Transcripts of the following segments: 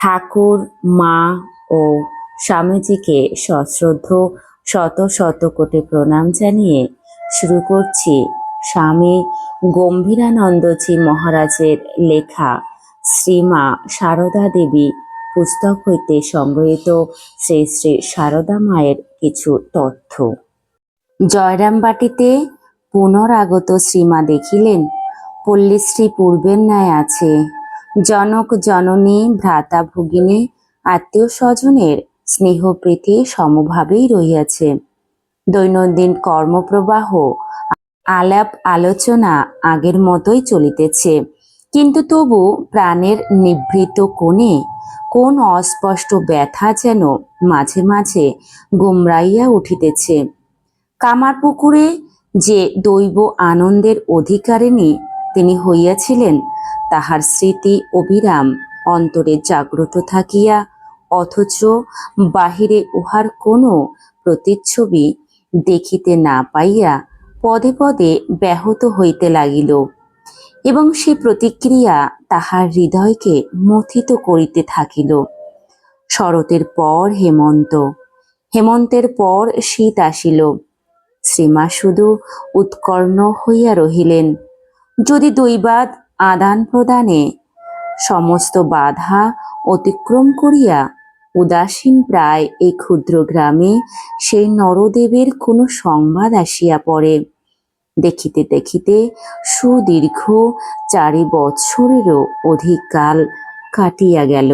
ঠাকুর, মা ও স্বামীজিকে সশ্রদ্ধ শত শত কোটি প্রণাম জানিয়ে শুরু করছি স্বামী গম্ভীরানন্দজি মহারাজের লেখা শ্রীমা সারদা দেবী পুস্তক হইতে সংগৃহীত শ্রী শ্রী সারদা মায়ের কিছু তথ্য। জয়রামবাটিতে পুনরাগত শ্রীমা দেখিলেন, পল্লীশ্রী পূর্বের ন্যায় আছে। জনক জননী, ভ্রাতা ভগিনী, আত্মীয় স্বজনের স্নেহপ্রীতি সমভাবেই রহিয়াছে। দৈনন্দিন কর্মপ্রবাহ, আলাপ আলোচনা আগের মতোই চলিতেছে। কিন্তু তবু প্রাণের নিভৃত কোণে কোন অস্পষ্ট ব্যথা যেন মাঝে মাঝে গুমরাইয়া উঠিতেছে। কামারপুকুরে যে দৈব আনন্দের অধিকারিণী তিনি হইয়াছিলেন তাহার স্মৃতি অবিরাম অন্তরে জাগ্রত থাকিয়া, অথচ বাহিরে উহার কোনো প্রতিচ্ছবি দেখিতে না পাইয়া পদে পদে ব্যাহত হইতে লাগিল এবং সে প্রতিক্রিয়া তাহার হৃদয়কে মথিত করিতে থাকিল। শরতের পর হেমন্ত, হেমন্তের পর শীত আসিল। শ্রীমা শুধু উৎকর্ণ হইয়া রহিলেন। যদি দৈবাদ আদান প্রদানে সমস্ত বাধা অতিক্রম করিয়া উদাসীন প্রায় এই ক্ষুদ্র গ্রামে সেই নরদেবের কোনো সংবাদ আসিয়া পড়ে। দেখিতে দেখিতে সুদীর্ঘ চারি বৎসরেরও অধিক কাল কাটিয়া গেল।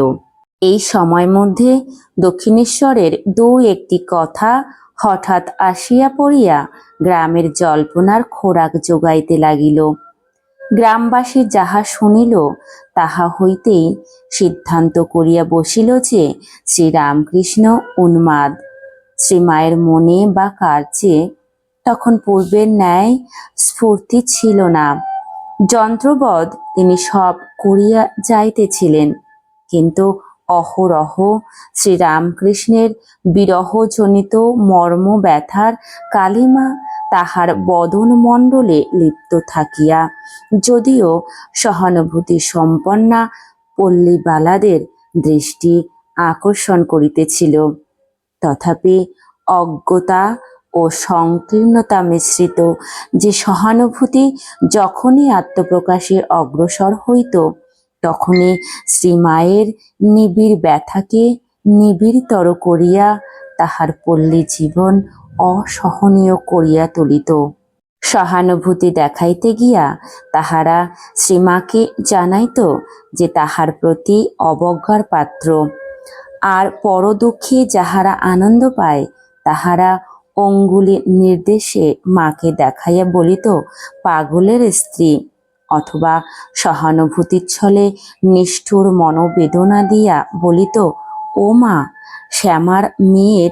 এই সময় মধ্যে দক্ষিণেশ্বরের দু একটি কথা হঠাৎ আসিয়া পড়িয়া গ্রামের জল্পনার খোরাক যোগাইতে লাগিল। গ্রামবাসী যাহা শুনিল, তাহা হইতেই সিদ্ধান্ত করিয়া বসিল যে শ্রীরামকৃষ্ণ উন্মাদ। শ্রীমায়ের মনে বা কার্যে তখন পূর্বের ন্যায় স্ফূর্তি ছিল না। যন্ত্রবধ তিনি সব করিয়া যাইতেছিলেন, কিন্তু অহরহ শ্রীরামকৃষ্ণের বিরহজনিত মর্ম ব্যথার কালিমা তাহার বদন মণ্ডলে লিপ্ত থাকিয়া, যদিও সহানুভূতি সম্পন্না পল্লীবালাদের দৃষ্টি আকর্ষণ করিতেছিল। তথাপি অজ্ঞতা ও সংকীর্ণতা মিশ্রিত যে সহানুভূতি যখনই আত্মপ্রকাশে অগ্রসর হইত, তখনই শ্রীমায়ের নিবিড় ব্যথাকে নিবিড়তর করিয়া তাহার পল্লী জীবন অসহনীয় করিয়া তুলিত। সহানুভূতি দেখাইতে গিয়া তাহারা শ্রীমাকে জানাইত যে তাহার প্রতি অবজ্ঞার পাত্র। আর পরদুঃখে যাহারা আনন্দ পায়, তাহারা অঙ্গুলি নির্দেশে মাকে দেখাইয়া বলিত, পাগলের স্ত্রী অথবা সহানুভূতির ছলে নিষ্ঠুর মনোবেদনা দিয়া বলিত ও মা শ্যামার মেয়ের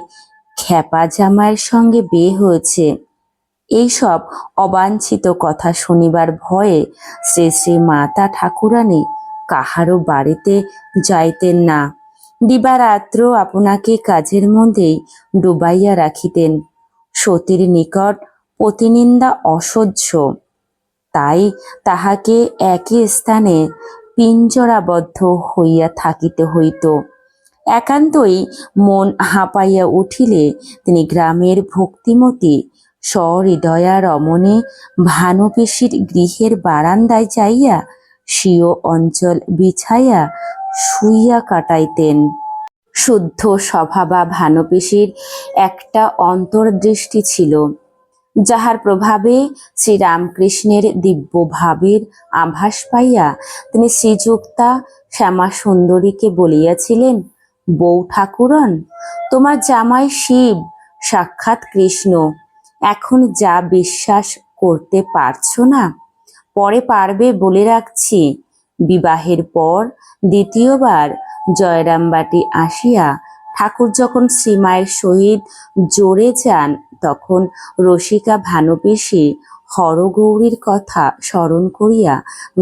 খ্যাপা জামাইয়ের সঙ্গে বিয়ে হয়েছে। এইসব অবাঞ্ছিত কথা শুনিবার ভয়ে শ্রী শ্রী মাতা ঠাকুরানী কাহারও বাড়িতে যাইতেন না। দিবারাত্র আপনাকে কাজের মধ্যেই ডুবাইয়া রাখিতেন। সতীর নিকট প্রতিনিন্দা অসহ্য। তাই তাহাকে একই স্থানে পিঞ্জরাবদ্ধ হইয়া থাকিতে হইত। একান্তই মন হাঁপাইয়া উঠিলে তিনি গ্রামের ভক্তিমতী সহৃদয়া রমণে ভানুপেশির গৃহের বারান্দায় যাইয়া স্বীয় অঞ্চল বিছাইয়া শুইয়া কাটাইতেন। শুদ্ধ স্বভাবা ভানুপেশির একটা অন্তর্দৃষ্টি ছিল, যাহার প্রভাবে শ্রীরামকৃষ্ণের দিব্য ভাবের আভাস পাইয়া তিনি শ্রীযুক্তা শ্যামা সুন্দরীকে বলিয়াছিলেন বউ ঠাকুরন, তোমার জামাই শিব, সাক্ষাৎ কৃষ্ণ। এখন যা বিশ্বাস করতে পারছ না, পরে পারবে বলে রাখছি। বিবাহের পর দ্বিতীয়বার জয়রামবাটি আসিয়া ঠাকুর যখন শ্রীমায়ের সহিত জোরে যান, তখন রসিকা ভানুপেশী হরগৌরীর কথা স্মরণ করিয়া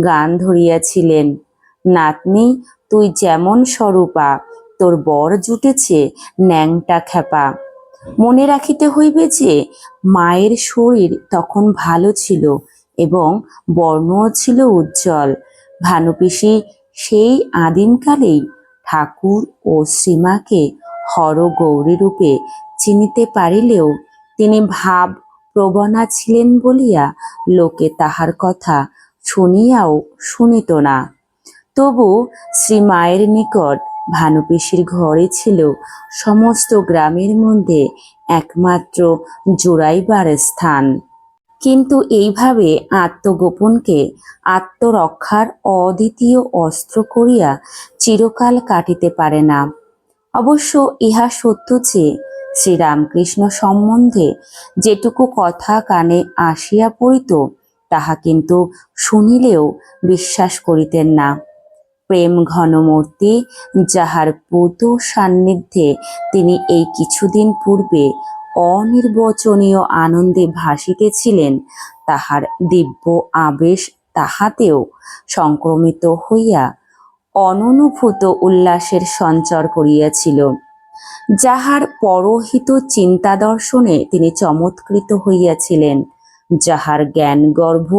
গান ধরিয়াছিলেন, নাতনি, তুই যেমন স্বরূপা তোর বর জুটেছে, ন্যাংটা খ্যাপা। মনে রাখিতে হইবে যে, মায়ের শরীর তখন ভালো ছিল এবং বর্ণও ছিল উজ্জ্বল। ভানুপিসি সেই আদিমকালেই ঠাকুর ও শ্রীমাকে হর গৌরী রূপে চিনিতে পারিলেও তিনি ভাব প্রবণা ছিলেন বলিয়া লোকে তাহার কথা শুনিয়াও শুনিত না। তবু শ্রীমায়ের নিকট ভানুপিসির ঘরে ছিল সমস্ত গ্রামের মধ্যে একমাত্র জোড়াইবার স্থান। কিন্তু এইভাবে আত্মগোপনকে আত্মরক্ষার অদ্বিতীয় অস্ত্র করিয়া চিরকাল কাটিতে পারে না। অবশ্য ইহা সত্য যে, শ্রীরামকৃষ্ণ সম্বন্ধে যেটুকু কথা কানে আসিয়া পড়িত, তাহা কিন্তু শুনিলেও বিশ্বাস করিতেন না। প্রেম ঘনমূর্তি যাহার পুত সান্নিধ্যে তিনি এই কিছুদিন পূর্বে অনির্বচনীয় আনন্দে ভাসিতেছিলেন, তাহার দিব্য আবেশ তাহাতেও সংক্রমিত হইয়া অননুভূত উল্লাসের সঞ্চার করিয়াছিল, যাহার পরহিত চিন্তা দর্শনে তিনি চমৎকৃত হইয়াছিলেন, যাহার জ্ঞানগর্ভ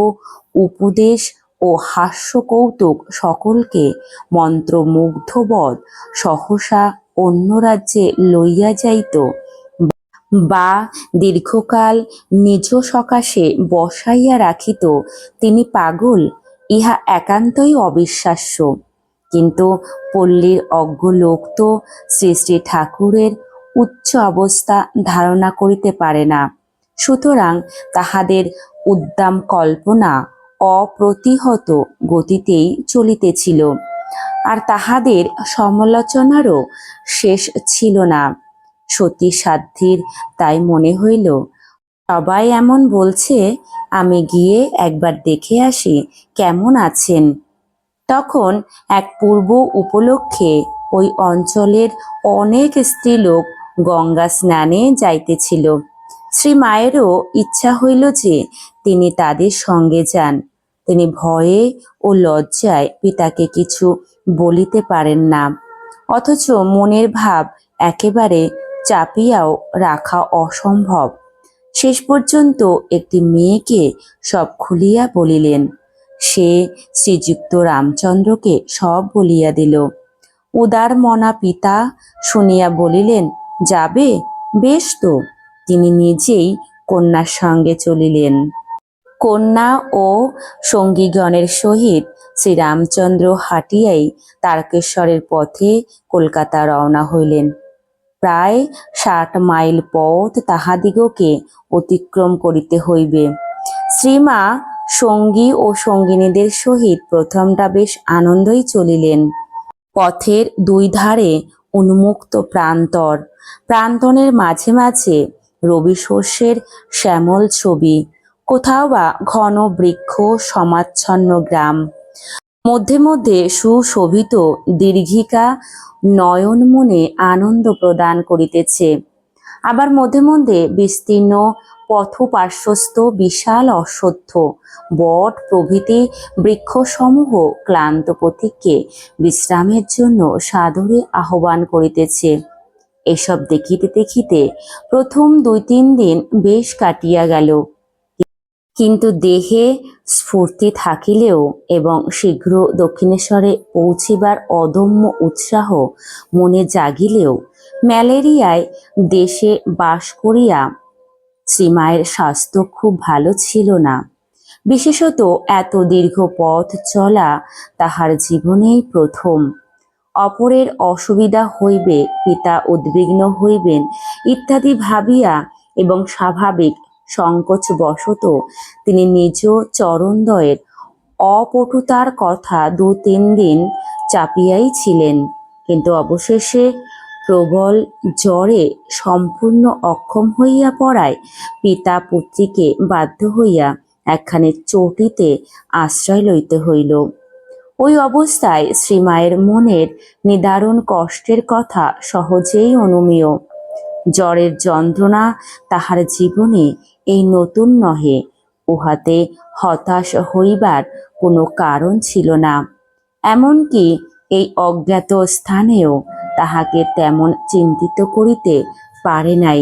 উপদেশ ও হাস্য কৌতুক সকলকে মন্ত্রমুগ্ধবৎ সহসা অন্য রাজ্যে লইয়া যাইত। বা দীর্ঘকাল নিজ সকাশে বসাইয়া রাখিত, তিনি পাগল, ইহা একান্তই অবিশ্বাস্য। কিন্তু পল্লীর অজ্ঞ লোক তো শ্রী শ্রী ঠাকুরের উচ্চ অবস্থা ধারণা করিতে পারে না। সুতরাং তাহাদের উদ্দাম কল্পনা অপ্রতিহত গতিতেই চলিতেছিল। আর তাহাদের সমালোচনারও শেষ ছিল না। সতী সাধ্যির তাই মনে হইল, সবাই এমন বলছে, আমি গিয়ে একবার দেখে আসি কেমন আছেন। তখন এক পূর্ব উপলক্ষে ওই অঞ্চলের অনেক স্ত্রীলোক গঙ্গা স্নানে যাইতেছিল। শ্রী মায়েরও ইচ্ছা হইল যে তিনি তাদের সঙ্গে যান। তিনি ভয়ে ও লজ্জায় পিতাকে কিছু বলিতে পারেন না। অথচ মনের ভাব একেবারে চাপিয়াও রাখা অসম্ভব। শেষ পর্যন্ত একটি মেয়েকে সব খুলিয়া বলিলেন। সে শ্রীযুক্ত রামচন্দ্রকে সব বলিয়া দিল। উদার মনা পিতা শুনিয়া বলিলেন, যাবে? বেশ তো। তিনি নিজেই কন্যার সঙ্গে চলিলেন। কন্যা ও সঙ্গীগণের সহিত শ্রীরামচন্দ্র হাটিয়াই তারকেশ্বরের পথে কলকাতা রওনা হইলেন। প্রায় ষাট মাইল পথ তাহাদিগকে অতিক্রম করিতে হইবে। শ্রীমা সঙ্গী ও সঙ্গিনীদের সহিত প্রথমটা বেশ আনন্দই চলিলেন। পথের দুই ধারে উন্মুক্ত প্রান্তর। প্রান্তনের মাঝে মাঝে রবি শস্যের শ্যামল ছবি কোথাও বা ঘন বৃক্ষ সমাচ্ছন্ন গ্রাম। মধ্যে মধ্যে সুশোভিত দীর্ঘিকা নয়ন মনে আনন্দ প্রদান করিতেছে। আবার মধ্যে মধ্যে বিস্তীর্ণ পথপার্শ্বস্থ বিশাল অশ্বত্থ বট প্রভৃতি বৃক্ষসমূহ ক্লান্ত পথিককে বিশ্রামের জন্য সাদরে আহ্বান করিতেছে। এসব দেখিতে দেখিতে প্রথম দুই তিন দিন বেশ কাটিয়া গেল। কিন্তু দেহে স্ফূর্তি থাকিলেও এবং শীঘ্র দক্ষিণেশ্বরে পৌঁছিবার অদম্য উৎসাহ মনে জাগিলেও ম্যালেরিয়ায় দেশে বাস করিয়া শ্রীমায়ের স্বাস্থ্য খুব ভালো ছিল না। বিশেষত এত দীর্ঘ পথ চলা তাহার জীবনেই প্রথম। অপরের অসুবিধা হইবে, পিতা উদ্বিগ্ন হইবেন ইত্যাদি ভাবিয়া এবং স্বাভাবিক সংকোচ বশত তিনি নিজ চরণদ্বয়ের অপটুতার কথা দু তিন দিন চাপিয়াই ছিলেন কিন্তু অবশেষে প্রবল জ্বরে সম্পূর্ণ অক্ষম হইয়া পড়ায় পিতা পুত্রীকে বাধ্য হইয়া একখানে চটিতে আশ্রয় লইতে হইল। ওই অবস্থায় শ্রীমায়ের মনের নিদারুণ কষ্টের কথা সহজেই অনুমেয়। জ্বরের যন্ত্রণা তাহার জীবনে এই নতুন নহে, উহাতে হতাশ হইবার কোনো কারণ ছিল না। এমনকি এই অজ্ঞাত স্থানেও তাহাকে তেমন চিন্তিত করিতে পারে নাই।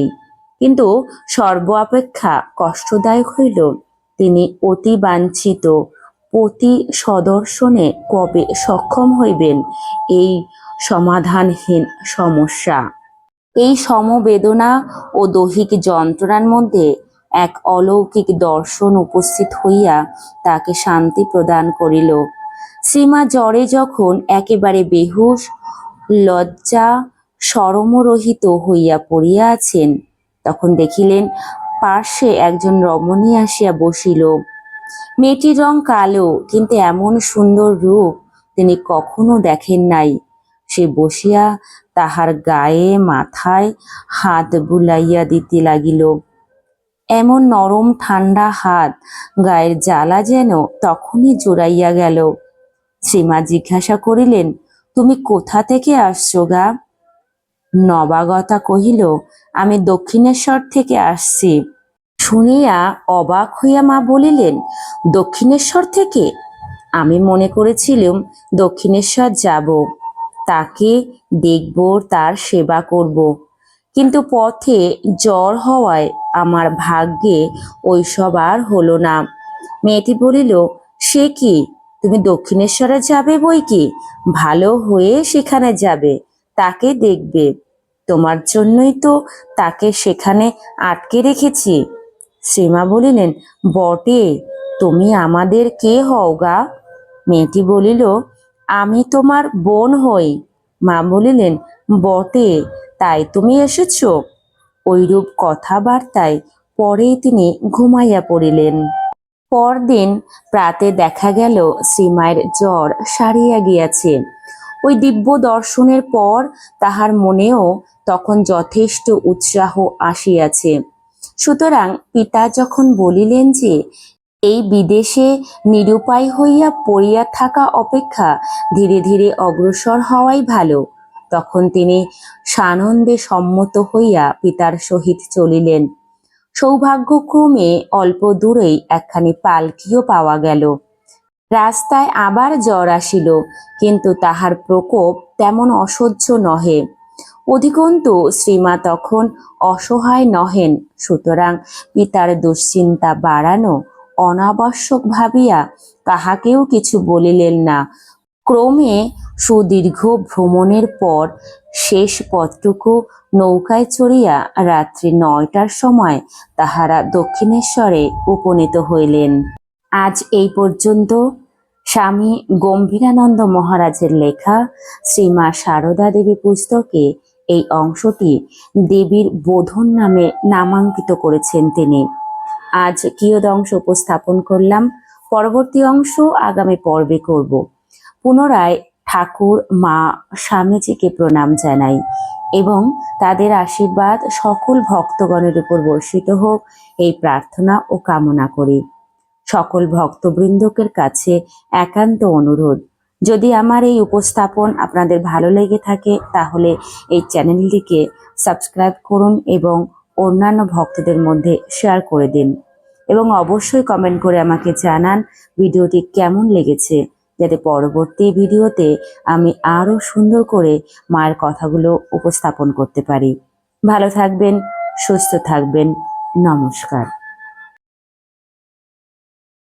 কিন্তু সর্ব অপেক্ষা কষ্টদায়ক হইল, তিনি অতি বাঞ্ছিত পতি সদর্শনে কবে সক্ষম হইবেন এই সমাধানহীন সমস্যা। এই সমবেদনা ও দৈহিক যন্ত্রণার মধ্যে এক অলৌকিক দর্শন উপস্থিত হইয়া তাকে শান্তি প্রদান করিল। শ্রীমা জ্বরে যখন একেবারে বেহুশ, লজ্জা, সরমরহিত হইয়া পড়িয়া আছেন, তখন দেখিলেন পার্শ্বে একজন রমণী আসিয়া বসিল। মেয়েটির রং কালো, কিন্তু এমন সুন্দর রূপ তিনি কখনো দেখেন নাই। সে বসিয়া তাহার গায়ে, মাথায় হাত বুলাইয়া দিতে লাগিল। এমন নরম ঠান্ডা হাত, গায়ের জ্বালা যেন তখনই জোড়াইয়া গেল। শ্রীমা জিজ্ঞাসা করিলেন, তুমি কোথা থেকে আসছো গা? নবাগতা কহিল, আমি দক্ষিণেশ্বর থেকে আসছি। শুনিয়া অবাক হইয়া মা বলিলেন, দক্ষিণেশ্বর থেকে? আমি মনে করেছিলাম দক্ষিণেশ্বর যাব। তাকে দেখব, তার সেবা করব। কিন্তু পথে জ্বর হওয়ায় আমার ভাগ্যে ওই সব আর হলো না। মেয়েটি বলিল, সে কি? তুমি দক্ষিণেশ্বরে যাবে বই কি? ভালো হয়ে সেখানে যাবে, তাকে দেখবে। তোমার জন্যই তো তাকে সেখানে আটকে রেখেছি। শ্রীমা বলিলেন, বটে, তুমি আমাদের কে হও গা? মেয়েটি বলিল, আমি তোমার বোন হই। মা বলিলেন, বটে তাই তুমি এসেছ। ওইরূপ কথাবার্তায় পরেই তিনি ঘুমাইয়া পড়িলেন। পরদিন প্রাতে দেখা গেল শ্রীমায়ের জ্বর সারিয়া গিয়াছে। ওই দিব্য দর্শনের পর তাহার মনেও তখন যথেষ্ট উৎসাহ আসিয়াছে। সুতরাং পিতা যখন বলিলেন যে, এই বিদেশে নিরুপায় হইয়া পড়িয়া থাকা অপেক্ষা ধীরে ধীরে অগ্রসর হওয়াই ভালো। তখন তিনি সানন্দে সম্মত হইয়া পিতার সহিত চলিলেন। সৌভাগ্যক্রমে অল্প দূরেই একখানি পালকিও পাওয়া গেল। রাস্তায় আবার জ্বর আসিল, কিন্তু তাহার প্রকোপ তেমন অসহ্য নহে। অধিকন্তু শ্রীমা তখন অসহায় নহেন, সুতরাং পিতার দুশ্চিন্তা বাড়ানো অনাবশ্যক ভাবিয়া কাহাকেও কিছু বলিলেন না। ক্রমে সুদীর্ঘ ভ্রমণের পর শেষ পথটুকু নৌকায় চড়িয়া রাত্রি নয়টার সময় তাহারা দক্ষিণেশ্বরে উপনীত হইলেন। আজ এই পর্যন্ত স্বামী গম্ভীরানন্দ মহারাজের লেখা শ্রীমা সারদা দেবী পুস্তকে এই অংশটি দেবীর বোধন নামে নামাঙ্কিত করেছেন তিনি। আজ কিয়দ অংশ উপস্থাপন করলাম, পরবর্তী অংশ আগামী পর্বে করব। পুনরায় ঠাকুর, মা, স্বামীজিকে প্রণাম জানাই এবং তাদের আশীর্বাদ সকল ভক্তগণের উপর বর্ষিত হোক এই প্রার্থনা ও কামনা করি। সকল ভক্তবৃন্দকের কাছে একান্ত অনুরোধ, যদি আমার এই উপস্থাপন আপনাদের ভালো লেগে থাকে, তাহলে এই চ্যানেলটিকে সাবস্ক্রাইব করুন এবং অন্যান্য ভক্তদের মধ্যে শেয়ার করে দিন এবং অবশ্যই কমেন্ট করে আমাকে জানান ভিডিওটি কেমন লেগেছে। যাতে পরবর্তী ভিডিওতে আমি আরও সুন্দর করে মায়ের কথাগুলো উপস্থাপন করতে পারি। ভালো থাকবেন, সুস্থ থাকবেন। নমস্কার।